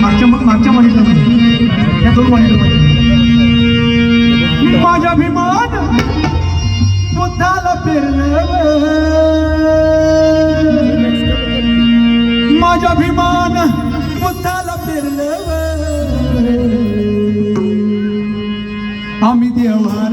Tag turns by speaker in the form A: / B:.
A: मागच्या मागच्या मॉनिटरमध्ये. या दोन मॉनिटरमध्ये. माझ्या अभिमान बुद्धाला पेरलं. माझ्या अभिमान बुद्धाला पेरलं. आम्ही देवार